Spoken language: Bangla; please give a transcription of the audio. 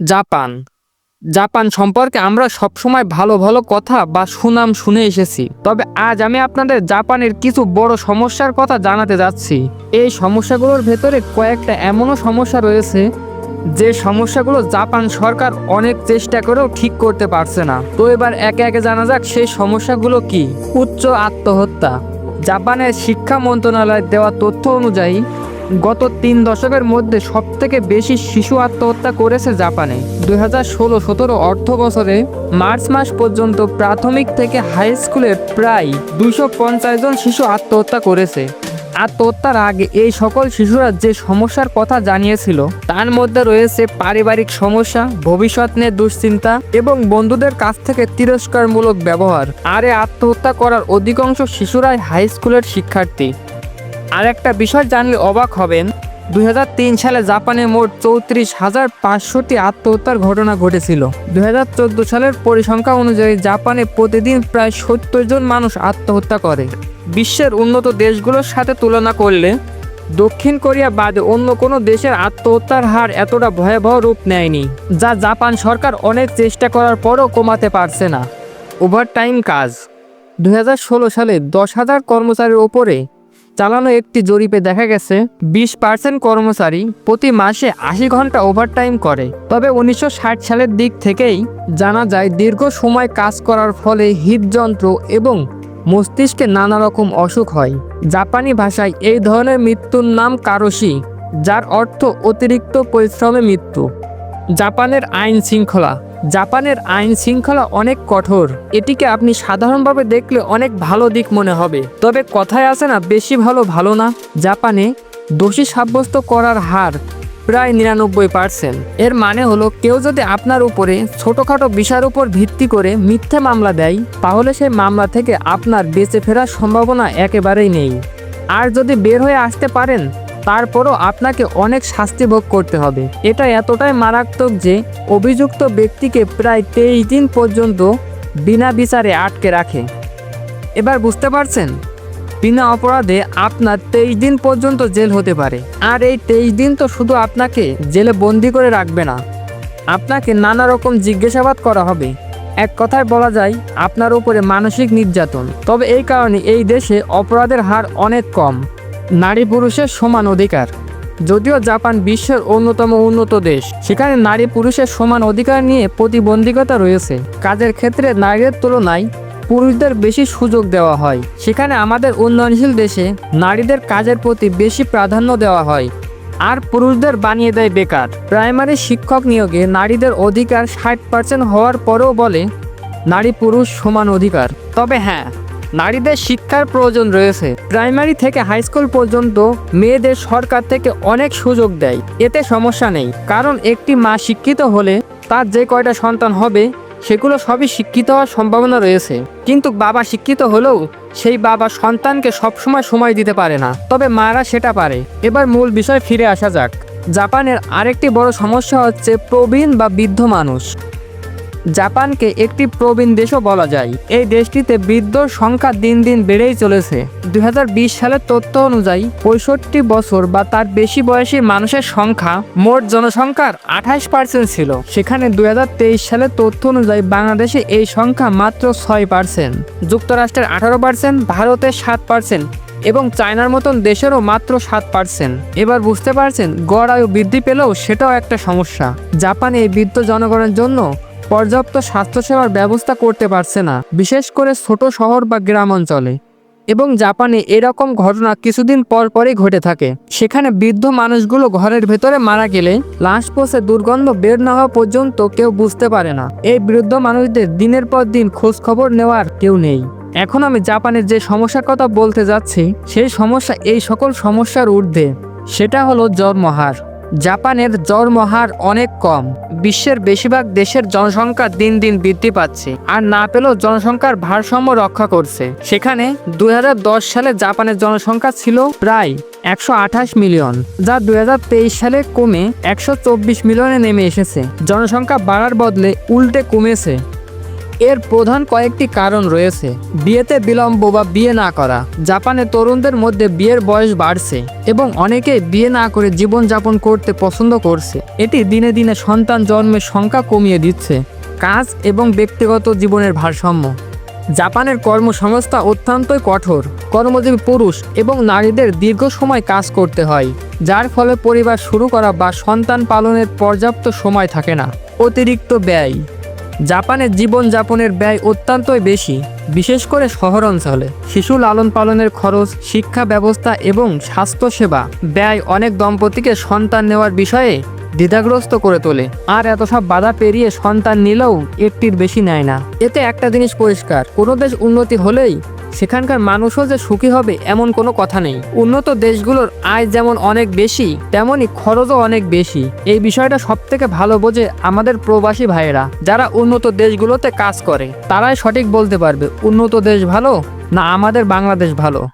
জাপান। জাপান সম্পর্কে আমরা সবসময় ভালো ভালো কথা বা সুনাম শুনে এসেছি। তবে আজ আমি আপনাদের জাপানের কিছু বড় সমস্যার কথা জানাতে যাচ্ছি। এই সমস্যাগুলোর ভেতরে কয়েকটা এমনও সমস্যা রয়েছে যে সমস্যাগুলো জাপান সরকার অনেক চেষ্টা করেও ঠিক করতে পারছে না। তো এবার একে একে জানা যাক সেই সমস্যাগুলো কি। উচ্চ আত্মহত্যা। জাপানের শিক্ষা মন্ত্রণালয়ের দেওয়া তথ্য অনুযায়ী গত তিন দশকের মধ্যে সবথেকে বেশি শিশু আত্মহত্যা করেছে জাপানে। দুই হাজার ষোলো সতেরো অর্থ বছরে মার্চ মাস পর্যন্ত প্রাথমিক থেকে হাই স্কুলের প্রায় দুশো পঞ্চাশ জন শিশু আত্মহত্যা করেছে। আত্মহত্যার আগে এই সকল শিশুরা যে সমস্যার কথা জানিয়েছিল, তার মধ্যে রয়েছে পারিবারিক সমস্যা, ভবিষ্যৎ নিয়ে দুশ্চিন্তা এবং বন্ধুদের কাছ থেকে তিরস্কারমূলক ব্যবহার। আর আত্মহত্যা করার অধিকাংশ শিশুরাই হাই স্কুলের শিক্ষার্থী। আর একটা বিষয় জানলে অবাক হবেন। দুই হাজার তিন সালে জাপানে মোট চৌত্রিশ হাজার পাঁচশোটি আত্মহত্যার ঘটনা ঘটেছিল। দুই হাজার চোদ্দ সালের পরিসংখ্যা অনুযায়ী জাপানে প্রতিদিন প্রায় সত্তর জন মানুষ আত্মহত্যা করে। বিশ্বের উন্নত দেশগুলোর সাথে তুলনা করলে দক্ষিণ কোরিয়া বাদে অন্য কোনো দেশের আত্মহত্যার হার এতটা ভয়াবহ রূপ নেয়নি, যা জাপান সরকার অনেক চেষ্টা করার পরও কমাতে পারছে না। ওভারটাইম কাজ। দুই হাজার ষোলো সালে দশ হাজার কর্মচারীর ওপরে চালানো একটি জরিপে দেখা গেছে, বিশ পার্সেন্ট কর্মচারী প্রতি মাসে আশি ঘণ্টা ওভারটাইম করে। তবে উনিশশো ষাট সালের দিক থেকেই জানা যায়, দীর্ঘ সময় কাজ করার ফলে হৃদযন্ত্র এবং মস্তিষ্কে নানা রকম অসুখ হয়। জাপানি ভাষায় এই ধরনের মৃত্যুর নাম কারোশি, যার অর্থ অতিরিক্ত পরিশ্রমে মৃত্যু। জাপানের আইন শৃঙ্খলা। জাপানের আইন শৃঙ্খলা অনেক কঠোর। এটিকে আপনি সাধারণভাবে দেখলে অনেক ভালো দিক মনে হবে। তবে কথায় আছে না, বেশি ভালো ভালো না। জাপানে দোষী সাব্যস্ত করার হার প্রায় নিরানব্বই পার্সেন্ট। এর মানে হলো, কেউ যদি আপনার উপরে ছোটোখাটো বিষয়ের উপর ভিত্তি করে মিথ্যা মামলা দেয়, তাহলে সেই মামলা থেকে আপনার বেঁচে ফেরার সম্ভাবনা একেবারেই নেই। আর যদি বের হয়ে আসতে পারেন তারপরও আপনাকে অনেক শাস্তি ভোগ করতে হবে। এটা এতটাই মারাত্মক যে, অভিযুক্ত ব্যক্তিকে প্রায় তেইশ দিন পর্যন্ত বিনা বিচারে আটকে রাখে। এবার বুঝতে পারছেন? বিনা অপরাধে আপনার তেইশ দিন পর্যন্ত জেল হতে পারে। আর এই তেইশ দিন তো শুধু আপনাকে জেলে বন্দি করে রাখবে না। আপনাকে নানা রকম জিজ্ঞাসাবাদ করা হবে। এক কথায় বলা যায়, আপনার উপরে মানসিক নির্যাতন। তবে এই কারণে এই দেশে অপরাধের হার অনেক কম। নারী পুরুষের সমান অধিকার। যদিও জাপান বিশ্বের অন্যতম উন্নত দেশ, সেখানে নারী পুরুষের সমান অধিকার নিয়ে প্রতিবন্ধকতা রয়েছে। কাজের ক্ষেত্রে নারীদের তুলনায় পুরুষদের বেশি সুযোগ দেওয়া হয়। সেখানে আমাদের উন্নয়নশীল দেশে নারীদের কাজের প্রতি বেশি প্রাধান্য দেওয়া হয়। আর পুরুষদের বানিয়ে দেয় বেকার। প্রাইমারি শিক্ষক নিয়োগে নারীদের অধিকার ষাট পার্সেন্ট হওয়ার পরেও বলে, নারী পুরুষ সমান অধিকার। তবে হ্যাঁ নারীদের শিক্ষার প্রয়োজন রয়েছে। প্রাইমারি থেকে হাই স্কুল পর্যন্ত মেয়েদের সরকার থেকে অনেক সুযোগ দেয়। এতে সমস্যা নেই। কারণ একটি মা শিক্ষিত হলে তার যে কয়টা সন্তান হবে, সেগুলো সবই শিক্ষিত হওয়ার সম্ভাবনা রয়েছে। কিন্তু বাবা শিক্ষিত হলেও সেই বাবা সন্তানকে সবসময় সময় দিতে পারে না। তবে মারা সেটা পারে। এবার মূল বিষয় ফিরে আসা যাক। জাপানের আরেকটি বড় সমস্যা হচ্ছে প্রবীণ বা বৃদ্ধ মানুষ। জাপানকে একটি প্রবীণ দেশও বলা যায়। এই দেশটিতে বৃদ্ধর সংখ্যা দিন দিন বেড়েই চলেছে। দুই হাজার বিশ সালের তথ্য অনুযায়ী, পঁয়ষট্টি বছর বা তার বেশি বয়সী মানুষের সংখ্যা মোট জনসংখ্যার আঠাশ পার্সেন্ট ছিল। সেখানে দুই হাজার তেইশ সালের তথ্য অনুযায়ী বাংলাদেশে এই সংখ্যা মাত্র ছয় পার্সেন্ট যুক্তরাষ্ট্রের আঠারো পার্সেন্ট ভারতের সাত পার্সেন্ট এবং চায়নার মতন দেশেরও মাত্র সাত পার্সেন্ট এবার বুঝতে পারছেন, গড় আয়ু বৃদ্ধি পেলেও সেটাও একটা সমস্যা। জাপানে এই বৃদ্ধ জনগণের জন্য পর্যাপ্ত স্বাস্থ্যসেবার ব্যবস্থা করতে পারছে না, বিশেষ করে ছোট শহর বা গ্রাম অঞ্চলে এবং জাপানে এরকম ঘটনা কিছুদিন পর পরই ঘটে থাকে। সেখানে বৃদ্ধ মানুষগুলো ঘরের ভেতরে মারা গেলে লাশ পচে দুর্গন্ধ বের না হওয়া পর্যন্ত কেউ বুঝতে পারে না। এই বৃদ্ধ মানুষদের দিনের পর দিন খোঁজ খবর নেওয়ার কেউ নেই। এখন আমি জাপানের যে সমস্যার কথা বলতে যাচ্ছি, সেই সমস্যা এই সকল সমস্যার ঊর্ধ্বে। সেটা হলো জন্মহার জাপানের জন্মহার অনেক কম। বিশ্বের বেশিরভাগ দেশের জনসংখ্যা দিন দিন বৃদ্ধি পাচ্ছে আর না পেলেও জনসংখ্যার ভারসাম্য রক্ষা করছে। সেখানে দু হাজার দশ সালে জাপানের জনসংখ্যা ছিল প্রায় একশো আঠাশ মিলিয়ন, যা দু হাজার তেইশ সালে কমে একশো চব্বিশ মিলিয়নে নেমে এসেছে। জনসংখ্যা বাড়ার বদলে উল্টে কমেছে। এর প্রধান কয়েকটি কারণ রয়েছে। বিয়েতে বিলম্ব বা বিয়ে না করা। জাপানে তরুণদের মধ্যে বিয়ের বয়স বাড়ছে এবং অনেকে বিয়ে না করে জীবনযাপন করতে পছন্দ করছে। এটি দিনে দিনে সন্তান জন্মের সংখ্যা কমিয়ে দিচ্ছে। কাজ এবং ব্যক্তিগত জীবনের ভারসাম্য। জাপানের কর্মসংস্থা অত্যন্তই কঠোর। কর্মজীবী পুরুষ এবং নারীদের দীর্ঘ সময় কাজ করতে হয়, যার ফলে পরিবার শুরু করা বা সন্তান পালনের পর্যাপ্ত সময় থাকে না। অতিরিক্ত ব্যয়। জাপানের জীবনযাপনের ব্যয় অত্যন্তই বেশি, বিশেষ করে শহর অঞ্চলে শিশু লালন পালনের খরচ, শিক্ষা ব্যবস্থা এবং স্বাস্থ্যসেবা ব্যয় অনেক দম্পতিকে সন্তান নেওয়ার বিষয়ে দ্বিধাগ্রস্ত করে তোলে। আর এত সব বাধা পেরিয়ে সন্তান নিলেও একটির বেশি নেয় না। এতে একটা জিনিস পরিষ্কার, কোনো দেশ উন্নতি হলেই সেখানকার মানুষও যে সুখী হবে এমন কোনো কথা নেই। উন্নত দেশগুলোর আয় যেমন অনেক বেশি তেমনই খরচও অনেক বেশি। এই বিষয়টা সব থেকে ভালো বোঝে আমাদের প্রবাসী ভাইয়েরা, যারা উন্নত দেশগুলোতে কাজ করে। তারাই সঠিক বলতে পারবে, উন্নত দেশ ভালো না আমাদের বাংলাদেশ ভালো।